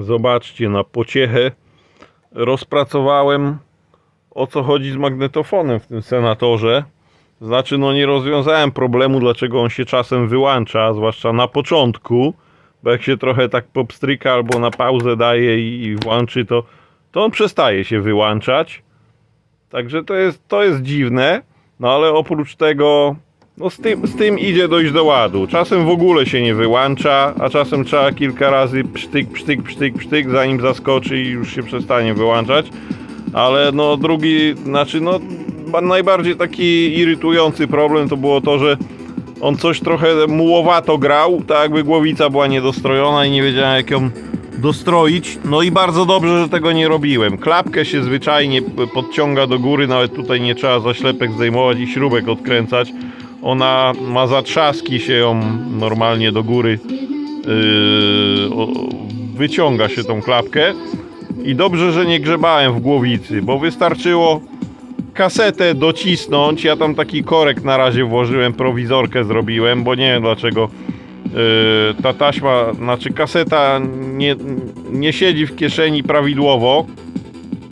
Zobaczcie, na pociechę rozpracowałem o co chodzi z magnetofonem w tym senatorze. Znaczy, no nie rozwiązałem problemu, dlaczego on się czasem wyłącza, zwłaszcza na początku, bo jak się trochę tak popstryka albo na pauzę daje i i włączy, to, to on przestaje się wyłączać. Także to jest, to jest dziwne, no ale oprócz tego, no z tym, z tym idzie dojść do ładu. Czasem w ogóle się nie wyłącza, a czasem trzeba kilka razy psztyk, psztyk, psztyk, psztyk, zanim zaskoczy i już się przestanie wyłączać. Ale no drugi, znaczy no ba- najbardziej taki irytujący problem to było to, że on coś trochę mułowato grał, tak jakby głowica była niedostrojona i nie wiedziałem jak ją dostroić. No i bardzo dobrze, że tego nie robiłem. Klapkę się zwyczajnie podciąga do góry, nawet tutaj nie trzeba zaślepek zdejmować i śrubek odkręcać. Ona ma zatrzaski się ją normalnie do góry yy, wyciąga się tą klapkę. I dobrze, że nie grzebałem w głowicy, bo wystarczyło kasetę docisnąć. Ja tam taki korek na razie włożyłem, prowizorkę zrobiłem, bo nie wiem dlaczego yy, ta taśma, znaczy kaseta nie, nie siedzi w kieszeni prawidłowo.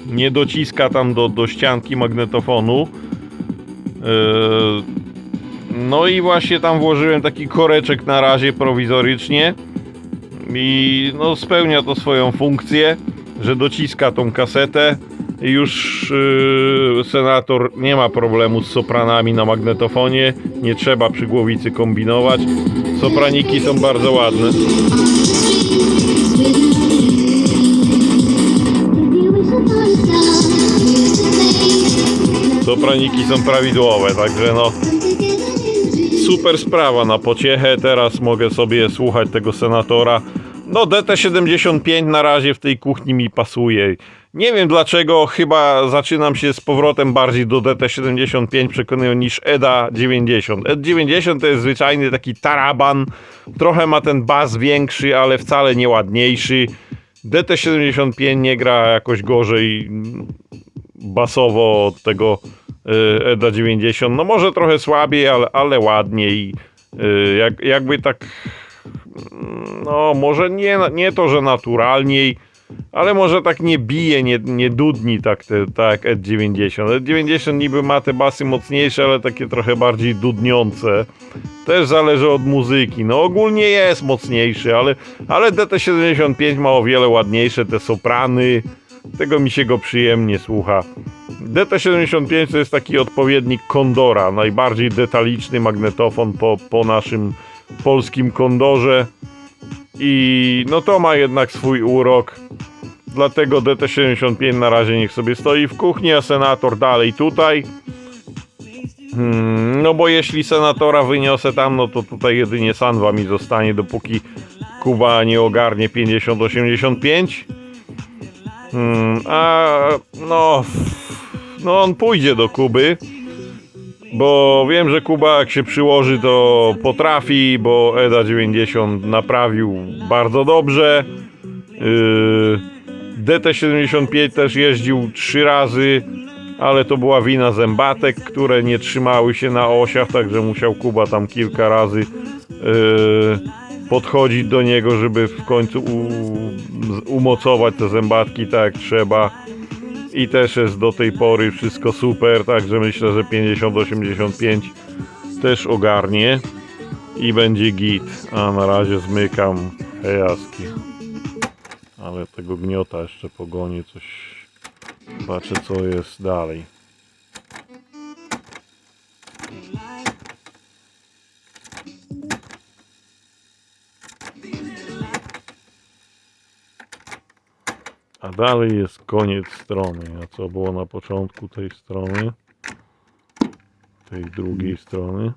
Nie dociska tam do, do ścianki magnetofonu. No i właśnie tam włożyłem taki koreczek na razie prowizorycznie i no spełnia to swoją funkcję, że dociska tą kasetę już yy, senator nie ma problemu z sopranami na magnetofonie, nie trzeba przy głowicy kombinować. Sopraniki są bardzo ładne. Sopraniki są prawidłowe, także no super sprawa na pociechę. Teraz mogę sobie słuchać tego senatora. No, DT75 na razie w tej kuchni mi pasuje. Nie wiem dlaczego, chyba zaczynam się z powrotem bardziej do DT75 przekonują niż EDA 90. ED 90 to jest zwyczajny taki taraban. Trochę ma ten bas większy, ale wcale nie ładniejszy. DT75 nie gra jakoś gorzej basowo od tego EDA 90. No może trochę słabiej, ale, ale ładniej. Y, Jak, jakby tak, no może nie, nie to, że naturalniej, ale może tak nie bije, nie, nie dudni tak, te, tak jak ED90. ED90 niby ma te basy mocniejsze, ale takie trochę bardziej dudniące. Też zależy od muzyki. No ogólnie jest mocniejszy, ale, ale DT75 ma o wiele ładniejsze te soprany. Tego mi się go przyjemnie słucha. DT75 to jest taki odpowiednik Kondora, najbardziej detaliczny magnetofon po, po naszym polskim Kondorze. I no to ma jednak swój urok. Dlatego DT75 na razie niech sobie stoi w kuchni, a senator dalej tutaj. Hmm, no bo jeśli senatora wyniosę tam, no to tutaj jedynie Sanwa mi zostanie, dopóki Kuba nie ogarnie 5085. Hmm, a no, no on pójdzie do Kuby, bo wiem, że Kuba jak się przyłoży to potrafi, bo EDA 90 naprawił bardzo dobrze. Yy, DT75 też jeździł trzy razy, ale to była wina zębatek, które nie trzymały się na osiach, także musiał Kuba tam kilka razy yy, podchodzić do niego, żeby w końcu umocować te zębatki tak jak trzeba. I też jest do tej pory wszystko super, także myślę, że 50-85 też ogarnie i będzie git. A na razie zmykam hejaski. Ale tego gniota jeszcze pogonię, coś zobaczę co jest dalej. A dalej jest koniec strony. A co było na początku tej strony? Tej drugiej strony.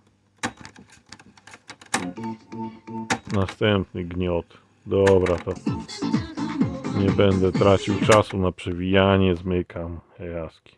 Następny gniot. Dobra, to nie będę tracił czasu na przewijanie. Zmykam jaski.